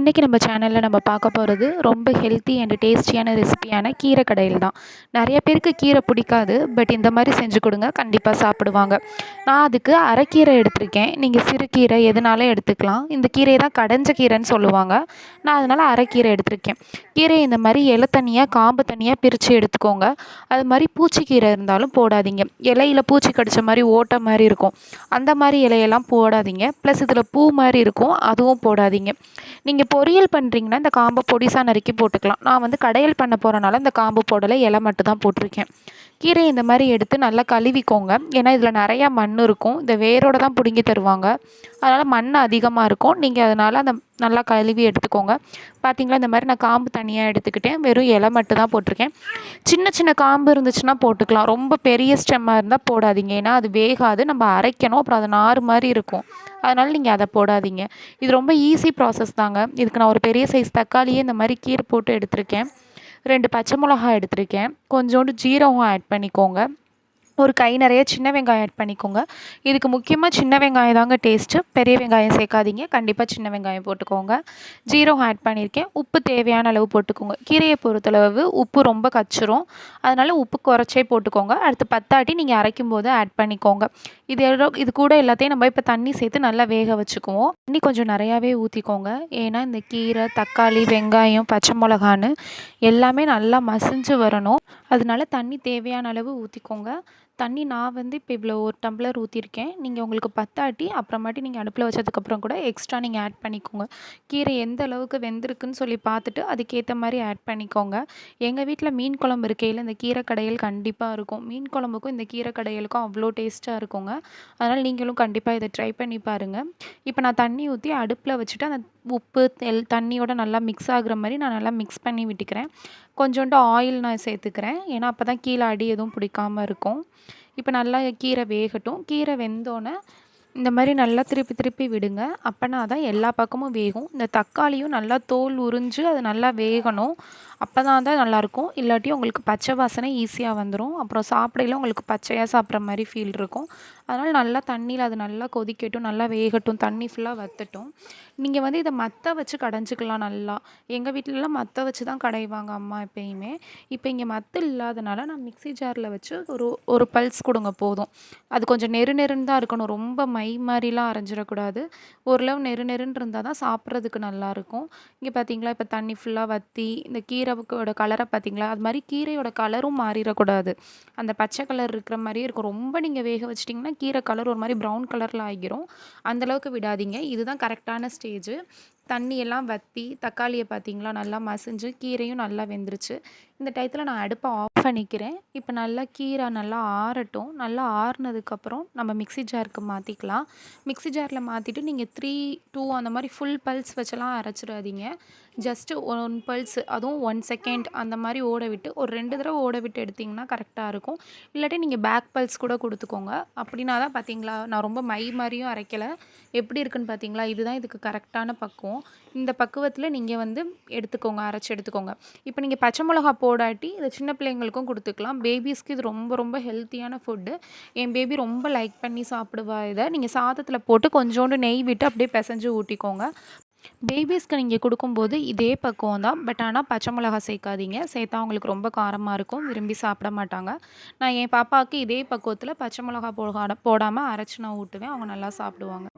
இன்றைக்கி நம்ம சேனலில் நம்ம பார்க்க போகிறது ரொம்ப ஹெல்த்தி அண்ட் டேஸ்டியான ரெசிபியான கீரை கடையில் தான். நிறைய பேருக்கு கீரை பிடிக்காது பட் இந்த மாதிரி செஞ்சு கொடுங்க கண்டிப்பாக சாப்பிடுவாங்க. நான் அதுக்கு அரைக்கீரை எடுத்திருக்கேன். நீங்கள் சிறுகீரை எதுனாலும் எடுத்துக்கலாம். இந்த கீரையை தான் கடைஞ்ச கீரைன்னு சொல்லுவாங்க. நான் அதனால் அரைக்கீரை எடுத்திருக்கேன். கீரையை இந்த மாதிரி இலை தனியாக காம்பு தனியாக பிரித்து எடுத்துக்கோங்க. அது மாதிரி பூச்சிக்கீரை இருந்தாலும் போடாதீங்க. இலையில பூச்சி கடித்த மாதிரி ஓட்டை மாதிரி இருக்கும். அந்த மாதிரி இலையெல்லாம் போடாதீங்க. ப்ளஸ் இதில் பூ மாதிரி இருக்கும். அதுவும் போடாதீங்க. நீங்கள் நீங்கள் பொரியல் பண்ணுறீங்கன்னா இந்த காம்பை பொடிசாக நறுக்கி போட்டுக்கலாம். நான் வந்து கடையல் பண்ண போகிறனால இந்த காம்பு போடலை இலை மட்டும் தான் போட்டிருக்கேன். கீரை இந்த மாதிரி எடுத்து நல்லா கழுவிக்கோங்க. ஏன்னா இதில் நிறையா மண் இருக்கும். இந்த வேரோடு தான் பிடுங்கி தருவாங்க. அதனால் மண் அதிகமாக இருக்கும். நீங்கள் அதனால் அந்த நல்லா கழுவி எடுத்துக்கோங்க. பார்த்தீங்களா இந்த மாதிரி நான் காம்பு தனியாக எடுத்துக்கிட்டேன். வெறும் இலை மட்டும் தான் போட்டிருக்கேன். சின்ன சின்ன காம்பு இருந்துச்சுன்னா போட்டுக்கலாம். ரொம்ப பெரிய ஸ்டெம்மாக இருந்தால் போடாதீங்க. ஏன்னா அது வேகாது. நம்ம அரைக்கணும். அப்புறம் அது நார் மாதிரி இருக்கும். அதனால் நீங்கள் அதை போடாதீங்க. இது ரொம்ப ஈஸி ப்ராசஸ் தாங்க. இதுக்கு நான் ஒரு பெரிய சைஸ் தக்காளியே இந்த மாதிரி கீரை போட்டு எடுத்திருக்கேன். ரெண்டு பச்சை மிளகா எடுத்திருக்கேன். கொஞ்சோண்டு ஜீரகம் ஆட் பண்ணிக்கோங்க. ஒரு கை நிறைய சின்ன வெங்காயம் ஆட் பண்ணிக்கோங்க. இதுக்கு முக்கியமாக சின்ன வெங்காயம் தாங்க டேஸ்ட்டு பெரிய வெங்காயம் சேர்க்காதீங்க. கண்டிப்பாக சின்ன வெங்காயம் போட்டுக்கோங்க. ஜீரகம் ஆட் பண்ணியிருக்கேன் உப்பு தேவையான அளவு போட்டுக்கோங்க. கீரையை பொறுத்தளவு உப்பு ரொம்ப கச்சிரும். அதனால் உப்பு குறைச்சே போட்டுக்கோங்க. அடுத்து பத்தாட்டி நீங்கள் அரைக்கும் போது ஆட் பண்ணிக்கோங்க. இது இது கூட எல்லாத்தையும் நம்ம இப்போ தண்ணி சேர்த்து நல்லா வேக வச்சுக்குவோம். தண்ணி கொஞ்சம் நிறையாவே ஊற்றிக்கோங்க ஏன்னா இந்த கீரை தக்காளி வெங்காயம் பச்சை மிளகான்னு எல்லாமே நல்லா மசிஞ்சு வரணும். அதனால தண்ணி தேவையான அளவு ஊற்றிக்கோங்க தண்ணி நான் வந்து இப்போ இவ்வளோ ஒரு டம்ளர் ஊற்றிருக்கேன் நீங்கள் உங்களுக்கு பத்தாட்டி அப்புறமாட்டி நீங்கள் அடுப்பில் வச்சதுக்கப்புறம் கூட எக்ஸ்ட்ரா நீங்கள் ஆட் பண்ணிக்கோங்க. கீரை எந்த அளவுக்கு வெந்திருக்குன்னு சொல்லி பார்த்துட்டு அதுக்கேற்ற மாதிரி ஆட் பண்ணிக்கோங்க. எங்கள் வீட்டில் மீன் குழம்பு இருக்கையில் இந்த கீரை கடையல் கண்டிப்பாக இருக்கும். மீன் குழம்புக்கும் இந்த கீரை கடையலுக்கும் அவ்வளோ டேஸ்ட்டாக இருக்குங்க. அதனால் நீங்களும் கண்டிப்பாக இதை ட்ரை பண்ணி பாருங்கள் இப்போ நான் தண்ணி ஊற்றி அடுப்பில் வச்சுட்டு அந்த உப்பு எல் தண்ணியோட நல்லா மிக்ஸ் ஆகுற மாதிரி நான் நல்லா மிக்ஸ் பண்ணி விட்டுக்கிறேன். கொஞ்சோண்டு ஆயில் நான் சேர்த்துக்கிறேன். ஏன்னா அப்போ தான் கீழே அடி எதுவும் பிடிக்காமல் இருக்கும். இப்போ நல்லா கீரை வேகட்டும். கீரை வெந்தோடனே இந்த மாதிரி நல்லா திருப்பி திருப்பி விடுங்க. அப்போனா தான் எல்லா பக்கமும் வேகும். இந்த தக்காளியும் நல்லா தோல் உறிஞ்சு அது நல்லா வேகணும். அப்போ தான் தான் நல்லாயிருக்கும். இல்லாட்டி உங்களுக்கு பச்சை வாசனை ஈஸியாக வந்துடும் அப்புறம் சாப்பிடையில உங்களுக்கு பச்சையாக சாப்பிட்ற மாதிரி ஃபீல் இருக்கும். அதனால் நல்லா தண்ணியில் அது நல்லா கொதிக்கட்டும். நல்லா வேகட்டும். தண்ணி ஃபுல்லாக வற்றட்டும் நீங்கள் வந்து இதை மற்ற வச்சு கடைஞ்சிக்கலாம் நல்லா. எங்கள் வீட்டிலலாம் மற்ற வச்சு தான் கடைவாங்க அம்மா எப்பயுமே. இப்போ இங்கே மற்ற இல்லாதனால நான் மிக்சி ஜாரில் வச்சு ஒரு ஒரு பல்ஸ் கொடுங்க போதும். அது கொஞ்சம் நெரு நெருன்னு தான் இருக்கணும். ரொம்ப மை மாதிரிலாம் அரைஞ்சிடக்கூடாது. ஓரளவு நெரு நெருன்னு இருந்தால் தான் சாப்பிட்றதுக்கு நல்லாயிருக்கும் இங்கே பார்த்தீங்களா இப்போ தண்ணி ஃபுல்லாக வற்றி இந்த கீரை கீரையோட கலரை பார்த்தீங்களா அது மாதிரி கீரையோட கலரும் மாறிடக்கூடாது. அந்த பச்சை கலர் இருக்கிற மாதிரியே இருக்கும். ரொம்ப நீங்கள் வேக வச்சிட்டிங்கன்னா கீரை கலர் ஒரு மாதிரி ப்ரௌன் கலரில் ஆகிரும். அந்தளவுக்கு விடாதீங்க. இதுதான் கரெக்டான ஸ்டேஜு தண்ணியெல்லாம் வற்றி தக்காளியை பார்த்தீங்களா நல்லா மசிஞ்சு கீரையும் நல்லா வெந்துருச்சு. இந்த டயத்தில் நான் அடுப்பை ஆஃப் பண்ணிக்கிறேன். இப்போ நல்லா கீரை நல்லா ஆறட்டும். நல்லா ஆறுனதுக்கப்புறம் நம்ம மிக்சி ஜாருக்கு மாற்றிக்கலாம் மிக்சி ஜாரில் மாற்றிட்டு நீங்கள் த்ரீ டூ அந்த மாதிரி ஃபுல் பல்ஸ் வச்செல்லாம் அரைச்சிடாதீங்க. ஜஸ்ட்டு ஒன் பல்ஸ் அதுவும் ஒன் செகண்ட் அந்த மாதிரி ஓட விட்டு ஒரு ரெண்டு தடவை ஓட விட்டு எடுத்திங்கன்னா கரெக்டாக இருக்கும். இல்லாட்டி நீங்கள் பேக் பல்ஸ் கூட கொடுத்துக்கோங்க. அப்படின்னா தான் பார்த்தீங்களா நான் ரொம்ப மை மாதிரியும் அரைக்கலை. எப்படி இருக்குன்னு பார்த்தீங்களா இதுதான் இதுக்கு கரெக்டான பக்குவம். இந்த பக்குவத்தில் நீங்கள் வந்து எடுத்துக்கோங்க அரைச்சி எடுத்துக்கோங்க. இப்போ நீங்கள் பச்சை மிளகா போ போடாட்டி இதை சின்ன பிள்ளைங்களுக்கும் கொடுத்துக்கலாம். பேபிஸ்க்கு இது ரொம்ப ரொம்ப ஹெல்த்தியான ஃபுட்டு என் பேபி ரொம்ப லைக் பண்ணி சாப்பிடுவா இதை. நீங்கள் சாதத்தில் போட்டு கொஞ்சோண்டு நெய் விட்டு அப்படியே பிசைஞ்சு ஊட்டிக்கோங்க. பேபிஸ்க்கு நீங்கள் கொடுக்கும்போது இதே பக்குவம் தான் பட் ஆனால் பச்சை மிளகா சேர்க்காதீங்க. சேர்த்தா அவங்களுக்கு ரொம்ப காரமாக இருக்கும். விரும்பி சாப்பிட மாட்டாங்க. நான் என் பாப்பாவுக்கு இதே பக்குவத்தில் பச்சை மிளகா போடாமல் அரைச்சி நான் ஊட்டுவேன். அவங்க நல்லா சாப்பிடுவாங்க.